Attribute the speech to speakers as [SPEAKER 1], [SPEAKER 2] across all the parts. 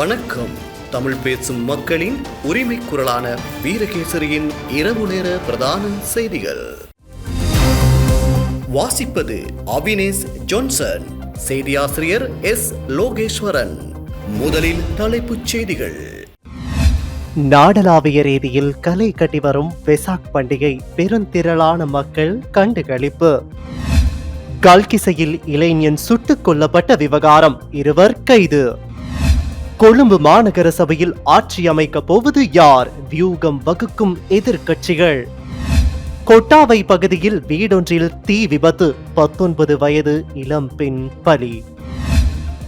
[SPEAKER 1] வணக்கம். தமிழ் பேசும் மக்களின் உரிமை குரலான வீரகேசரியின் இரவு நேர பிரதான செய்திகள். வாசிப்பது அவினேஷ் ஜான்சன் செய்தியாசிரியர் எஸ் லோகேஸ்வரன். முதலில் தலைப்புச் செய்திகள்.
[SPEAKER 2] நாடளாவிய ரீதியில் கலை கட்டி வரும் வெசாக் பண்டிகை பெருந்திரளான மக்கள் கண்டுகளிப்பு. கல்கிசையில் இளைஞன் சுட்டுக் கொல்லப்பட்ட விவகாரம் இருவர் கைது. கொழும்பு மாநகர சபையில் ஆட்சி அமைக்க போவது யார்? வியூகம் வகுக்கும் எதிர்க்கட்சிகள். கொட்டாவை பகுதியில் வீடொன்றில் தீ விபத்து பத்தொன்பது வயது இளம் பெண் பலி.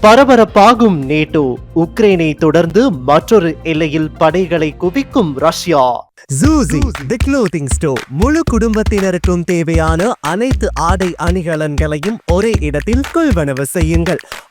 [SPEAKER 2] பரபரப்பாகும் நேட்டோ உக்ரைனை தொடர்ந்து மற்றொரு எல்லையில் படைகளை குவிக்கும் Russia.
[SPEAKER 3] Juicy the clothing store முழு குடும்பத்தினருக்கும் தேவையான அனைத்து ஆடை அணிகலன்களையும் ஒரே இடத்தில் கொள்வனவு செய்யுங்கள்.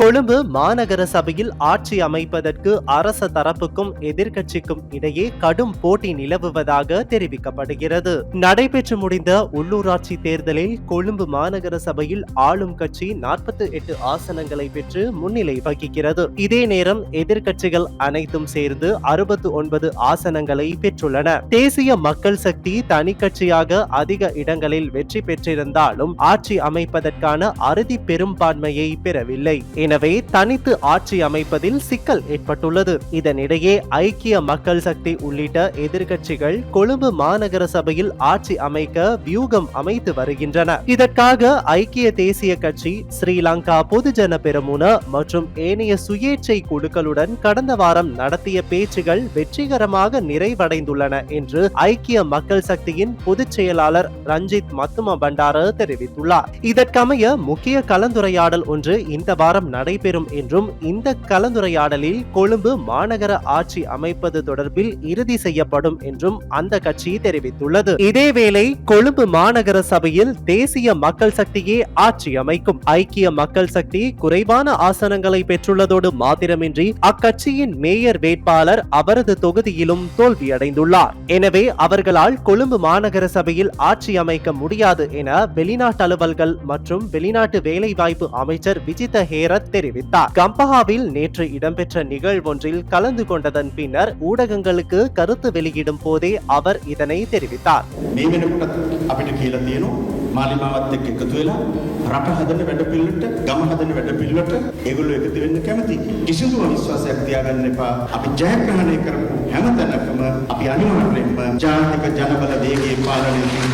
[SPEAKER 2] கொழும்பு மாநகர சபையில் ஆட்சி அமைப்பதற்கு அரச தரப்புக்கும் எதிர்க்கட்சிக்கும் இடையே கடும் போட்டி நிலவுவதாக தெரிவிக்கப்படுகிறது. நடைபெற்று முடிந்த உள்ளூராட்சி தேர்தலில் கொழும்பு மாநகர சபையில் ஆளும் கட்சி நாற்பத்தி எட்டு ஆசனங்களை பெற்று முன்னிலை வகிக்கிறது. இதே நேரம் எதிர்க்கட்சிகள் அனைத்தும் சேர்ந்து அறுபத்து ஒன்பது ஆசனங்களை பெற்றுள்ளன. தேசிய மக்கள் சக்தி தனி கட்சியாக அதிக இடங்களில் வெற்றி பெற்றிருந்தாலும் ஆட்சி அமைப்பதற்கான அறுதி பெரும்பான்மையை பெறவில்லை. எனவே தனித்து ஆட்சி அமைப்பதில் சிக்கல் ஏற்பட்டுள்ளது. இதனிடையே ஐக்கிய மக்கள் சக்தி உள்ளிட்ட எதிர்க்கட்சிகள் கொழும்பு மாநகர சபையில் ஆட்சி அமைக்க வியூகம் அமைத்து வருகின்றன. இதற்காக ஐக்கிய தேசிய கட்சி ஸ்ரீலங்கா பொதுஜன பெருமுன மற்றும் ஏனைய சுயேட்சை குழுக்களுடன் கடந்த வாரம் நடத்திய பேச்சுகள் வெற்றிகரமாக நிறைவடைந்துள்ளன என்று ஐக்கிய மக்கள் சக்தியின் பொதுச் செயலாளர் ரஞ்சித் மத்தும பண்டார தெரிவித்துள்ளார். இதற்கமைய முக்கிய கலந்துரையாடல் ஒன்று இந்த வாரம் நடைபெறும் என்றும் இந்த கலந்துரையாடலில் கொழும்பு மாநகர ஆட்சி அமைப்பது தொடர்பில் இறுதி செய்யப்படும் என்றும் அந்த கட்சி தெரிவித்துள்ளது. இதேவேளை கொழும்பு மாநகர சபையில் தேசிய மக்கள் சக்தியே ஆட்சி அமைக்கும். ஐக்கிய மக்கள் சக்தி குறைவான ஆசனங்களை பெற்றுள்ளதோடு மாத்திரமின்றி அக்கட்சியின் மேயர் வேட்பாளர் அவரது தொகுதியிலும் தோல்வியடைந்துள்ளார். எனவே அவர்களால் கொழும்பு மாநகர சபையில் ஆட்சி அமைக்க முடியாது என வெளிநாட்டு அலுவல்கள் மற்றும் வெளிநாட்டு வேலைவாய்ப்பு அமைச்சர் விஜித ஹேரத் தெரிவித்தார் கம்பஹாவில் நேற்று இடம்பெற்ற நிகழ்வொன்றில் கலந்து கொண்டதன் பின்னர் ஊடகங்களுக்கு கருத்து வெளியிடும் போதே அவர் இதனை தெரிவித்தார்
[SPEAKER 4] මේ වෙනකොටත් අපිට කියලා තියෙනවා මාලිමාවත් එක්ක එකතු වෙලා රට හදන වැඩ පිළිවෙලට ගම හදන වැඩ පිළිවෙලට ඒගොල්ලෝ එකතු වෙන්න කැමති. කිසිදු විශ්වාසයක් තියාගන්න එපා. අපි ජයග්‍රහණය කරපු හැම තැනකම අපි අනිවාර්යයෙන්ම ජාතික ජනබල වේගයේ පාලනය කිරීම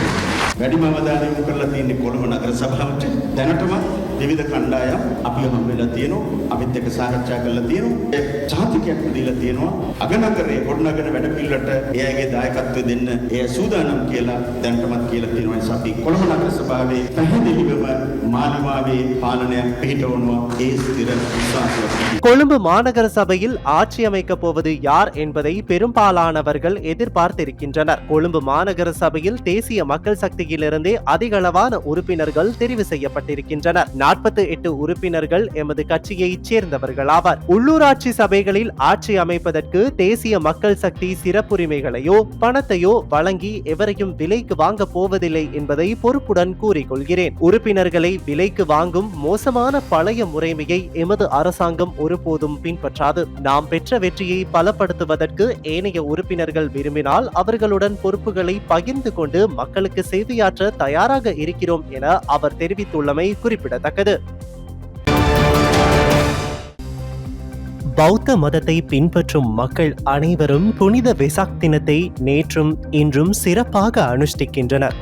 [SPEAKER 4] වැඩිම අවධානය යොමු කරලා තියෙන්නේ කොළඹ නගර සභාවට. දැනටම විවිධ කණ්ඩායම් අපි හම් වෙලා තියෙනවා. අපිත් එක්ක සාකච්ඡා කරලා තියෙනවා. ඒ ජාතිකයක් දීලා තියෙනවා. අගනගරේ ගොඩනගන වැඩ පිළිවෙලට එයාගේ දායකත්වය දෙන්න එය සූදානම් කියලා දැනටමත් කියලා තියෙනවා. ඒ නිසා අපි කොළඹ නගර සභාවේ පැහැදිලිවම මාලිමාවේ පාලනයක් පිහිටවනවා. ඒ ස්ථිර විශ්වාසයක්
[SPEAKER 2] கொழும்பு மாநகர சபையில் ஆட்சி அமைக்க போவது யார் என்பதை பெரும்பாலானவர்கள் எதிர்பார்த்திருக்கின்றனர் கொழும்பு மாநகர சபையில் தேசிய மக்கள் சக்தியிலிருந்தே அதிகளவான உறுப்பினர்கள் தெரிவு செய்யப்பட்டிருக்கின்றனர் நாற்பத்தி எட்டு உறுப்பினர்கள் எமது கட்சியைச் சேர்ந்தவர்களாவர். உள்ளூராட்சி சபைகளில் ஆட்சி அமைப்பதற்கு தேசிய மக்கள் சக்தி சிறப்புரிமைகளையோ பணத்தையோ வழங்கி எவரையும் விலைக்கு வாங்க போவதில்லை என்பதை பொறுப்புடன் கூறிக்கொள்கிறேன். உறுப்பினர்களை விலைக்கு வாங்கும் மோசமான பழைய முறைமையை எமது அரசாங்கம் ஒருபோதும் பின்பற்றாது. நாம் பெற்ற வெற்றியை பலப்படுத்துவதற்கு ஏனைய உறுப்பினர்கள் விரும்பினால் அவர்களுடன் பொறுப்புகளை பகிர்ந்து கொண்டு மக்களுக்கு சேவையாற்ற தயாராக இருக்கிறோம் என அவர் தெரிவித்துள்ளமை குறிப்பிடத்தக்கது. பௌத்த மதத்தை பின்பற்றும் மக்கள் அனைவரும் புனித வெசாக் தினத்தை நேற்றும் இன்றும் சிறப்பாக அனுஷ்டிக்கின்றனர்.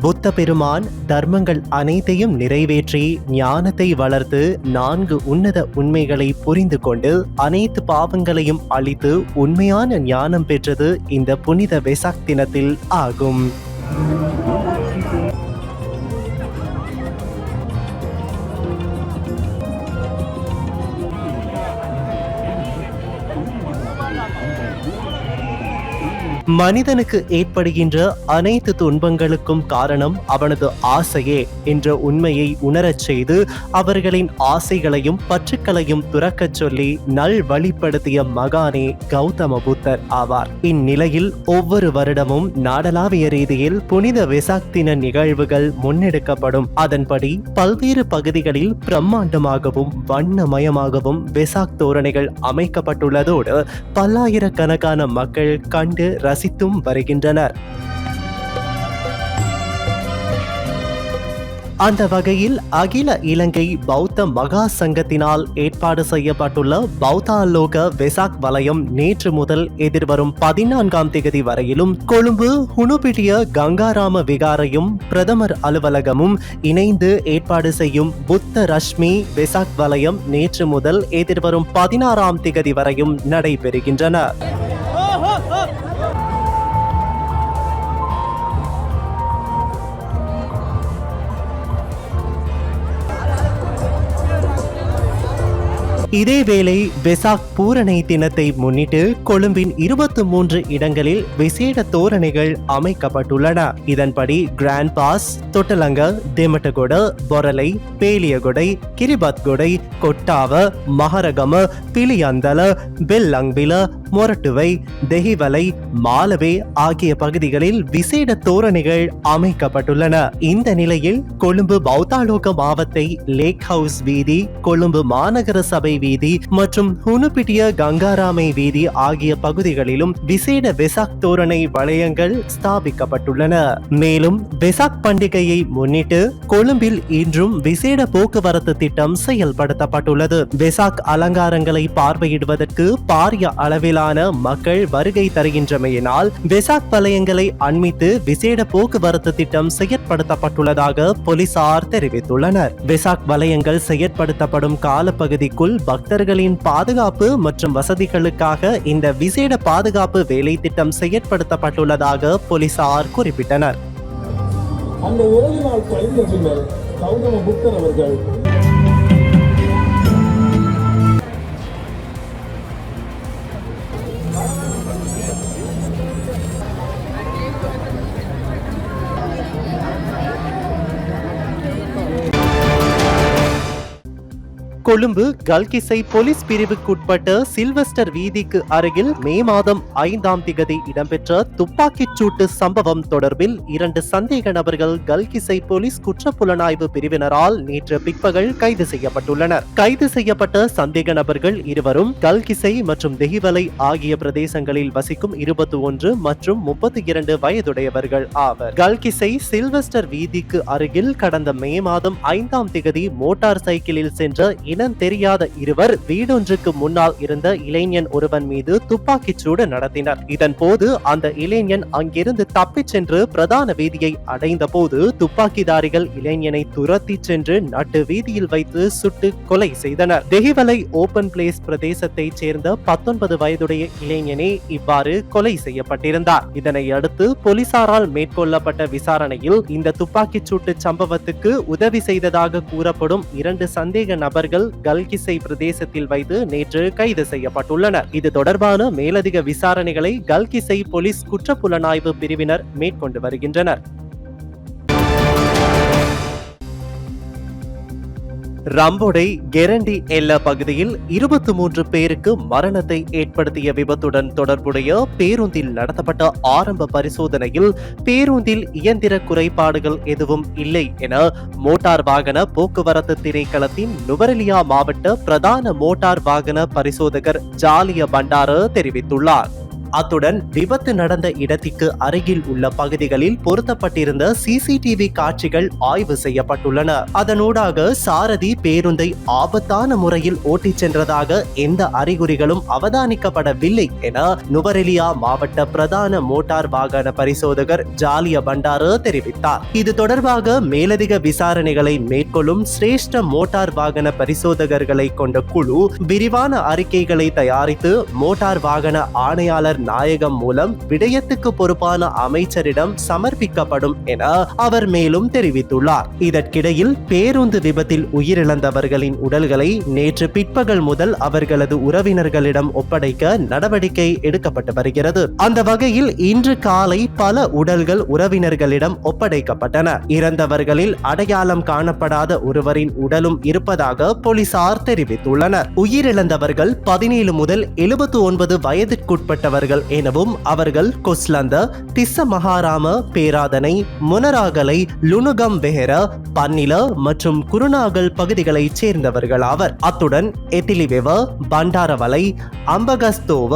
[SPEAKER 2] புத்த பெருமான் தர்மங்கள் அனைத்தையும் நிறைவேற்றி ஞானத்தை வளர்த்து நான்கு உன்னத உண்மைகளை புரிந்து கொண்டு அனைத்து பாவங்களையும் அழித்து உண்மையான ஞானம் பெற்றது இந்த புனித வெசாக் தினத்தில் ஆகும். மனிதனுக்கு ஏற்படுகின்ற அனைத்து துன்பங்களுக்கும் காரணம் அவனது ஆசையே என்ற உண்மையை உணரச் செய்து அவர்களின் ஆசைகளையும் பற்றுக்களையும் துறக்கச் சொல்லி நல் வழிப்படுத்திய மகானே கௌதம புத்தர் ஆவார். இந்நிலையில் ஒவ்வொரு வருடமும் நாடளாவிய ரீதியில் புனித விசாக் தின நிகழ்வுகள் முன்னெடுக்கப்படும். அதன்படி பல்வேறு பகுதிகளில் பிரம்மாண்டமாகவும் வண்ணமயமாகவும் வெசாக் தோரணைகள் அமைக்கப்பட்டுள்ளதோடு பல்லாயிரக்கணக்கான மக்கள் கண்டு ரசித்தும் வருகின்றனர். அந்த வகையில் அகில இலங்கை பௌத்த மகா சங்கத்தினால் ஏற்பாடு செய்யப்பட்டுள்ள பௌத்தாலோக வெசாக் வலயம் நேற்று முதல் எதிர்வரும் பதினான்காம் தேதி வரையிலும் கொழும்பு ஹுனுபிட்டிய கங்காராம விகாரையும் பிரதமர் அலுவலகமும் இணைந்து ஏற்பாடு செய்யும் புத்த ரஷ்மி வெசாக் வலயம் நேற்று முதல் எதிர்வரும் பதினாறாம் தேதி வரையும் நடைபெறுகின்றன. இதேவேளை வெசாக் பூரணை தினத்தை முன்னிட்டு கொழும்பின் இருபத்தி மூன்று இடங்களில் விசேட தோரணைகள் அமைக்கப்பட்டுள்ளன. இதன்படி கிராண்ட் பாஸ் தொட்டலங்க தெமட்டகொட பொரலை பேலியகொடை கிரிபத்கொடை கொட்டாவ மகரகம பிலியந்தல பெல்லங்பில மொரட்டுவை தெஹிவலை மாலவே ஆகிய பகுதிகளில் விசேட தோரணைகள் அமைக்கப்பட்டுள்ளன. இந்த நிலையில் கொழும்பு பௌத்தாலோக மாவத்தை லேக் ஹவுஸ் வீதி கொழும்பு மாநகர சபை வீதி மற்றும் ஹுனுபிட்டிய கங்காராமை வீதி ஆகிய பகுதிகளிலும் விசேட வெசாக் தோரணை வளையங்கள் ஸ்தாபிக்கப்பட்டுள்ளன. மேலும் வெசாக் பண்டிகையை முன்னிட்டு கொழும்பில் இன்றும் விசேட போக்குவரத்து திட்டம் செயல்படுத்தப்பட்டுள்ளது. வெசாக் அலங்காரங்களை பார்வையிடுவதற்கு பாரிய அளவில் அளவிலான மக்கள் வருகை தருகின்றமையினால் வெசாக் வலயங்களை அண்மித்து விசேட போக்குவரத்து திட்டம் செயற்படுத்தப்பட்டுள்ளதாக போலீசார் தெரிவித்துள்ளனர். வெசாக் வலயங்கள் செயற்படுத்தப்படும் காலப்பகுதிக்குள் பக்தர்களின் பாதுகாப்பு மற்றும் வசதிகளுக்காக இந்த விசேட பாதுகாப்பு வேலை திட்டம் செயற்படுத்தப்பட்டுள்ளதாக போலீசார் குறிப்பிட்டனர்.
[SPEAKER 5] அந்த இறுதி நாள் கழிந்த பின்னர் கௌதம புத்தர் அவர்கள்
[SPEAKER 2] கொழும்பு கல்கிசை போலீஸ் பிரிவுக்குட்பட்ட சில்வெஸ்டர் வீதிக்கு அருகில் மே மாதம் ஐந்தாம் திகதி இடம்பெற்ற துப்பாக்கிச் சூட்டு சம்பவம் தொடர்பில் இரண்டு சந்தேக நபர்கள் கல்கிசை போலீஸ் குற்றப்புலனாய்வு பிரிவினரால் நேற்று பிற்பகல் கைது செய்யப்பட்டுள்ளனர். கைது செய்யப்பட்ட சந்தேக நபர்கள் இருவரும் கல்கிசை மற்றும் தெஹிவலை ஆகிய பிரதேசங்களில் வசிக்கும் இருபத்தி ஒன்று மற்றும் முப்பத்தி இரண்டு வயதுடையவர்கள் ஆவர். கல்கிசை சில்வஸ்டர் வீதிக்கு அருகில் கடந்த மே மாதம் ஐந்தாம் திகதி மோட்டார் சைக்கிளில் சென்ற இனம் தெரியாத இருவர் வீடொன்றுக்கு முன்னால் இருந்த இளைஞன் ஒருவன் மீது துப்பாக்கிச் சூடு நடத்தினர். இதன் போது அந்த இளைஞன் அங்கிருந்து தப்பிச் சென்று பிரதான வீதியை அடைந்த போது துப்பாக்கிதாரிகள் இளைஞனை துரத்தி சென்று நட்டு வீதியில் வைத்து சுட்டு கொலை செய்தனர். தெஹிவலை ஓபன் பிளேஸ் பிரதேசத்தைச் சேர்ந்த பத்தொன்பது வயதுடைய இளைஞனே இவ்வாறு கொலை செய்யப்பட்டிருந்தார். இதனை அடுத்து போலீசாரால் மேற்கொள்ளப்பட்ட விசாரணையில் இந்த துப்பாக்கிச் சூட்டு சம்பவத்துக்கு உதவி செய்ததாக கூறப்படும் இரண்டு சந்தேக நபர்கள் கல்கிசை பிரதேசத்தில் வைத்து நேற்று கைது செய்யப்பட்டுள்ளனர். இது தொடர்பான மேலதிக விசாரணைகளை கல்கிசை போலீஸ் குற்றப்புலனாய்வு பிரிவினர் மேற்கொண்டு வருகின்றனர். ரம்போடை கெரண்டி எல்ல பகுதியில் இருபத்தி மூன்று பேருக்கு மரணத்தை ஏற்படுத்திய விபத்துடன் தொடர்புடைய பேருந்தில் நடத்தப்பட்ட ஆரம்ப பரிசோதனையில் பேருந்தில் இயந்திர குறைபாடுகள் எதுவும் இல்லை என மோட்டார் வாகன போக்குவரத்து திணைக்களத்தின் நுவரெலியா மாவட்ட பிரதான மோட்டார் வாகன பரிசோதகர் ஜாலிய பண்டார தெரிவித்துள்ளார். அத்துடன் விபத்து நடந்த இடத்திற்கு அருகில் உள்ள பகுதிகளில் பொருத்தப்பட்டிருந்த சிசிடிவி காட்சிகள் ஆய்வு செய்யப்பட்டுள்ளன. அதனூடாக சாரதி பேருந்தை ஆபத்தான முறையில் ஓட்டிச் சென்றதாக எந்த அறிகுறிகளும் அவதானிக்கப்படவில்லை என நுவரெலியா மாவட்ட பிரதான மோட்டார் வாகன பரிசோதகர் ஜாலிய பண்டார தெரிவித்தார். இது தொடர்பாக மேலதிக விசாரணைகளை மேற்கொள்ளும் சிரேஷ்ட மோட்டார் வாகன பரிசோதகர்களை கொண்ட குழு விரிவான அறிக்கைகளை தயாரித்து மோட்டார் வாகன ஆணையாளர் நாயகம் மூலம் விடயத்துக்கு பொறுப்பான அமைச்சரிடம் சமர்ப்பிக்கப்படும் என அவர் மேலும் தெரிவித்துள்ளார். இதற்கிடையில் பேருந்து விபத்தில் உயிரிழந்தவர்களின் உடல்களை நேற்று பிற்பகல் முதல் அவர்களது உறவினர்களிடம் ஒப்படைக்க நடவடிக்கை எடுக்கப்பட்டு வருகிறது. அந்த வகையில் இன்று காலை பல உடல்கள் உறவினர்களிடம் ஒப்படைக்கப்பட்டன. இறந்தவர்களில் அடையாளம் காணப்படாத ஒருவரின் உடலும் இருப்பதாக போலீசார் தெரிவித்துள்ளனர். உயிரிழந்தவர்கள் பதினேழு முதல் எழுபத்து ஒன்பது வயதிற்குட்பட்டவர்கள் எனவும் அவர்கள் கொஸ்லந்த திஸ்ஸ மகாராம பேராதனை முனராகலை லுணுகம் வெஹர பன்னில மற்றும் குருநாகல் பகுதிகளைச் சேர்ந்தவர்கள் ஆவர் அத்துடன் எத்திலிவெவ பண்டாரவலை அம்பகஸ்தோவ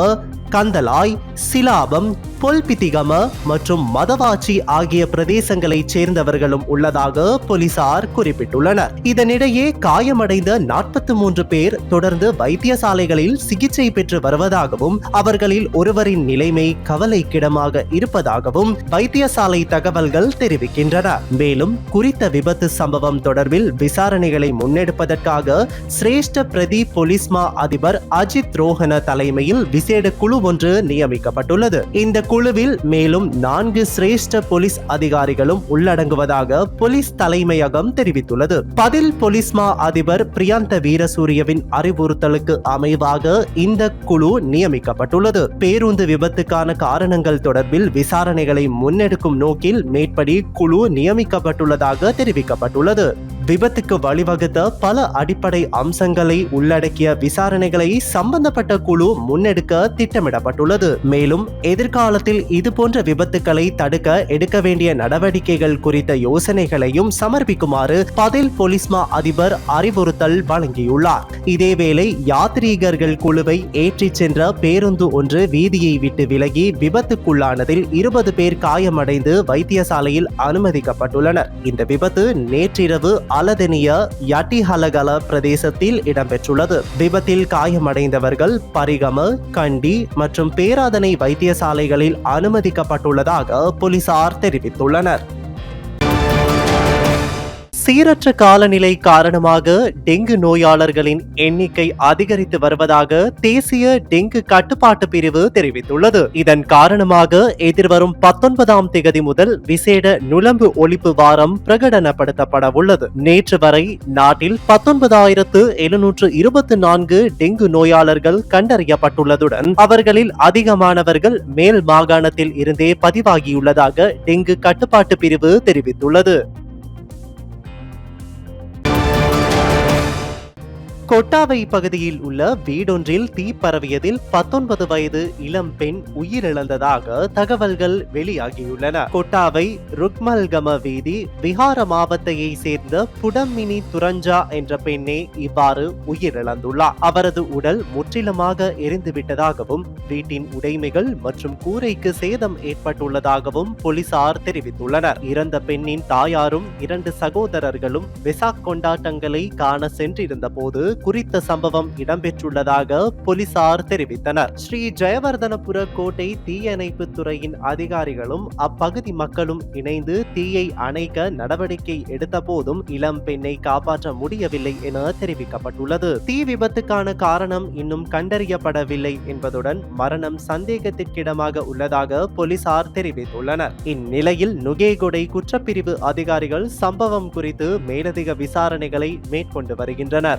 [SPEAKER 2] கந்தலாய் சிலாபம் பொல்பித்திகம மற்றும் மதவாச்சி ஆகிய பிரதேசங்களைச் சேர்ந்தவர்களும் உள்ளதாக போலீசார் குறிப்பிட்டுள்ளனர். இதனிடையே காயமடைந்த நாற்பத்தி மூன்று பேர் தொடர்ந்து வைத்தியசாலைகளில் சிகிச்சை பெற்று வருவதாகவும் அவர்களில் ஒருவரின் நிலைமை கவலைக்கிடமாக இருப்பதாகவும் வைத்தியசாலை தகவல்கள் தெரிவிக்கின்றன. மேலும் குறித்த விபத்து சம்பவம் தொடர்பில் விசாரணைகளை முன்னெடுப்பதற்காக சிரேஷ்ட பிரதி போலீஸ்மா அதிபர் அஜித் ரோஹன தலைமையில் விசேட குழு ஒன்று நியமிக்கப்பட்டுள்ளது. இந்த குழுவில் மேலும் நான்கு சிரேஷ்ட போலீஸ் அதிகாரிகளும் உள்ளடங்குவதாக போலீஸ் தலைமையகம் தெரிவித்துள்ளது. பதில் போலீஸ்மா அதிபர் பிரியாந்த வீரசூரியவின் அறிவுறுத்தலுக்கு அமைவாக இந்த குழு நியமிக்கப்பட்டுள்ளது. பேருந்து விபத்துக்கான காரணங்கள் தொடர்பில் விசாரணைகளை முன்னெடுக்கும் நோக்கில் மேற்படி குழு நியமிக்கப்பட்டுள்ளதாக தெரிவிக்கப்பட்டுள்ளது. விபத்துக்கு வழிவகுத்த பல அடிப்படை அம்சங்களை உள்ளடக்கிய விசாரணைகளை சம்பந்தப்பட்ட குழு முன்னெடுக்க திட்டமிடப்பட்டுள்ளது. மேலும் எதிர்காலத்தில் இது போன்ற விபத்துக்களை தடுக்க எடுக்க வேண்டிய நடவடிக்கைகள் குறித்த யோசனைகளையும் சமர்ப்பிக்குமாறு பதில் போலீஸ்மா அதிபர் அறிவுறுத்தல் வழங்கியுள்ளார். இதேவேளை யாத்ரீகர்கள் குழுவை ஏற்றிச் சென்ற பேருந்து ஒன்று வீதியை விட்டு விலகி விபத்துக்குள்ளானதில் இருபது பேர் காயமடைந்து வைத்தியசாலையில் அனுமதிக்கப்பட்டுள்ளனர். இந்த விபத்து நேற்றிரவு அலதெனிய யட்டிஹலகல பிரதேசத்தில் இடம்பெற்றுள்ளது. விபத்தில் காயமடைந்தவர்கள் பரிகம கண்டி மற்றும் பேராதனை வைத்தியசாலைகளில் அனுமதிக்கப்பட்டுள்ளதாக போலீசார் தெரிவித்துள்ளனர். சீரற்ற காலநிலை காரணமாக டெங்கு நோயாளர்களின் எண்ணிக்கை அதிகரித்து வருவதாக தேசிய டெங்கு கட்டுப்பாட்டு பிரிவு தெரிவித்துள்ளது. இதன் காரணமாக எதிர்வரும் பத்தொன்பதாம் தேதி முதல் விசேட நுழம்பு ஒழிப்பு வாரம் பிரகடனப்படுத்தப்பட உள்ளது நேற்று வரை நாட்டில் பத்தொன்பதாயிரத்து எழுநூற்று இருபத்தி நான்கு டெங்கு நோயாளர்கள் கண்டறியப்பட்டுள்ளதுடன் அவர்களில் அதிகமானவர்கள் மேல் மாகாணத்தில் இருந்தே பதிவாகியுள்ளதாக டெங்கு கட்டுப்பாட்டு பிரிவு தெரிவித்துள்ளது. கொட்டாவை பகுதியில் உள்ள வீடொன்றில் தீ பரவியதில் பத்தொன்பது வயது இளம் பெண் உயிரிழந்ததாக தகவல்கள் வெளியாகியுள்ளன. கொட்டாவை ருக்மல்கம வீதி விஹார மாவத்தையை சேர்ந்த புடமினி துரஞ்சா என்ற பெண்ணே இவ்வாறு உயிரிழந்துள்ளார். அவரது உடல் முற்றிலுமாக எரிந்துவிட்டதாகவும் வீட்டின் உடைமைகள் மற்றும் கூரைக்கு சேதம் ஏற்பட்டுள்ளதாகவும் போலீசார் தெரிவித்துள்ளனர். இறந்த பெண்ணின் தாயாரும் இரண்டு சகோதரர்களும் விசாக் கொண்டாட்டங்களை காண சென்றிருந்த போது குறித்த சம்பவம் இடம்பெற்றுள்ளதாக போலீசார் தெரிவித்தனர். ஸ்ரீ ஜெயவர்தனபுர கோட்டை தீயணைப்பு துறையின் அதிகாரிகளும் அப்பகுதி மக்களும் இணைந்து தீயை அணைக்க நடவடிக்கை எடுத்த போதும் இளம் பெண்ணை காப்பாற்ற முடியவில்லை என தெரிவிக்கப்பட்டுள்ளது. தீ விபத்துக்கான காரணம் இன்னும் கண்டறியப்படவில்லை என்பதுடன் மரணம் சந்தேகத்திற்கிடமாக உள்ளதாக போலீசார் தெரிவித்துள்ளனர். இந்நிலையில் நுகேகொடை குற்றப்பிரிவு அதிகாரிகள் சம்பவம் குறித்து மேலதிக விசாரணைகளை மேற்கொண்டு வருகின்றனர்.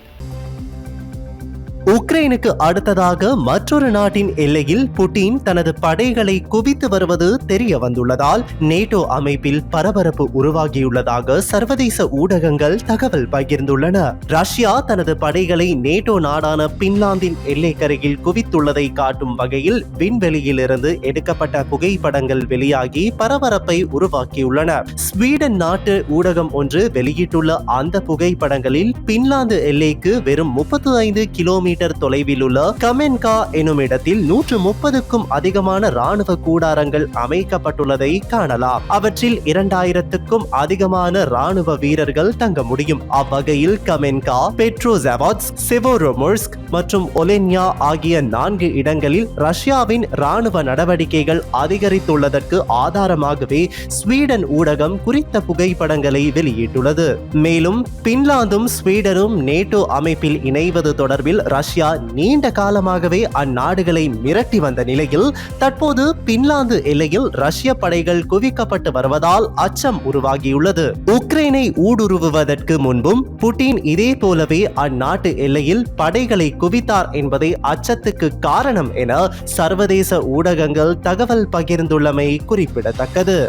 [SPEAKER 2] உக்ரைனுக்கு அடுத்ததாக மற்றொரு நாட்டின் எல்லையில் புட்டின் தனது படைகளை குவித்து வருவது தெரிய வந்துள்ளதால் நேட்டோ அமைப்பில் பரபரப்பு உருவாகியுள்ளதாக சர்வதேச ஊடகங்கள் தகவல் பகிர்ந்துள்ளன. ரஷ்யா தனது படைகளை நேட்டோ நாடான பின்லாந்தின் எல்லைக்கரையில் குவித்துள்ளதை காட்டும் வகையில் விண்வெளியிலிருந்து எடுக்கப்பட்ட புகைப்படங்கள் வெளியாகி பரபரப்பை உருவாக்கியுள்ளன. ஸ்வீடன் நாட்டு ஊடகம் ஒன்று வெளியிட்டுள்ள அந்த புகைப்படங்களில் பின்லாந்து எல்லைக்கு வெறும் முப்பத்து ஐந்து கிலோமீட்டர் கிலோமீட்டர் தொலைவில் உள்ள கமென்கா எனும் இடத்தில் நூற்று முப்பதுக்கும் அதிகமான ராணுவ கூடாரங்கள் அமைக்கப்பட்டுள்ளதை காணலாம். அவற்றில் இரண்டாயிரத்துக்கும் அதிகமான ராணுவ வீரர்கள் தங்க முடியும். அவ்வகையில் கமென்கா பெட்ரோசெவாட்ஸ் செவோரோமோர்ஸ்க் மற்றும் ஒலென்யா ஆகிய நான்கு இடங்களில் ரஷ்யாவின் ராணுவ நடவடிக்கைகள் அதிகரித்துள்ளதற்கு ஆதாரமாகவே ஸ்வீடன் ஊடகம் குறித்த புகைப்படங்களை வெளியிட்டுள்ளது. மேலும் பின்லாந்தும் ஸ்வீடனும் நேட்டோ அமைப்பில் இணைவது தொடர்பில் ரஷ்யா நீண்ட காலமாகவே அந்நாடுகளை மிரட்டி வந்த நிலையில் தற்போது பின்லாந்து எல்லையில் ரஷ்ய படைகள் குவிக்கப்பட்டு வருவதால் அச்சம் உருவாகியுள்ளது. உக்ரைனை ஊடுருவுவதற்கு முன்பும் புட்டின் இதே போலவே அந்நாட்டு எல்லையில் படைகளை குவித்தார் என்பதே அச்சத்துக்கு காரணம் என சர்வதேச ஊடகங்கள் தகவல் பகிர்ந்துள்ளமை குறிப்பிடத்தக்கது.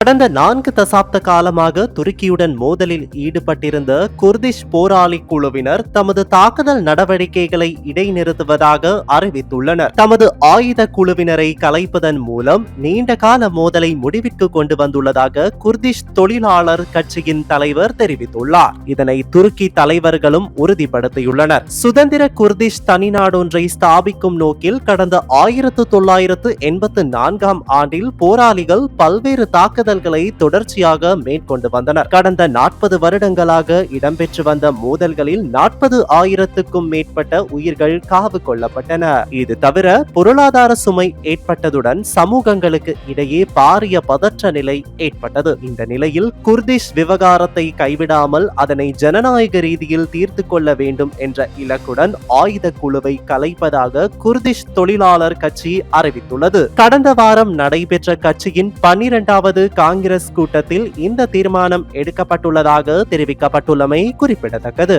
[SPEAKER 2] கடந்த நான்கு தசாப்த காலமாக துருக்கியுடன் மோதலில் ஈடுபட்டிருந்த குர்திஷ் போராளி குழுவினர் தமது தாக்குதல் நடவடிக்கைகளை இடைநிறுத்துவதாக அறிவித்துள்ளனர். தமது ஆயுத குழுவினரை கலைப்பதன் மூலம் நீண்ட கால மோதலை முடிவிற்கு கொண்டு வந்துள்ளதாக குர்திஷ் தொழிலாளர் கட்சியின் தலைவர் தெரிவித்துள்ளார். இதனை துருக்கி தலைவர்களும் உறுதிப்படுத்தியுள்ளனர். சுதந்திர குர்திஷ் தனிநாடொன்றை ஸ்தாபிக்கும் நோக்கில் கடந்த ஆயிரத்து தொள்ளாயிரத்து எண்பத்து நான்காம் ஆண்டில் போராளிகள் பல்வேறு தாக்குதல்களை தொடர்ச்சியாக மேற்கொண்டு வந்தனர். கடந்த நாற்பது வருடங்களாக இடம்பெற்று வந்த மோதல்களில் நாற்பது ஆயிரத்துக்கும் மேற்பட்ட உயிர்கள் காவு கொள்ளப்பட்டன இது தவிர பொருளாதார சுமை ஏற்பட்டதுடன் சமூகங்களுக்கு இடையே பாரிய பதற்ற நிலை ஏற்பட்டது. இந்த நிலையில் குர்திஷ் விவகாரத்தை கைவிடாமல் அதனை ஜனநாயக ரீதியில் தீர்த்து கொள்ள வேண்டும் என்ற இலக்குடன் ஆயுத குழுவை கலைப்பதாக குர்திஷ் தொழிலாளர் கட்சி அறிவித்துள்ளது. கடந்த வாரம் நடைபெற்ற கட்சியின் பன்னிரண்டாவது காங்கிரஸ் கூட்டத்தில் இந்த தீர்மானம் எடுக்கப்பட்டுள்ளதாக தெரிவிக்கப்பட்டுள்ளமை குறிப்பிடத்தக்கது.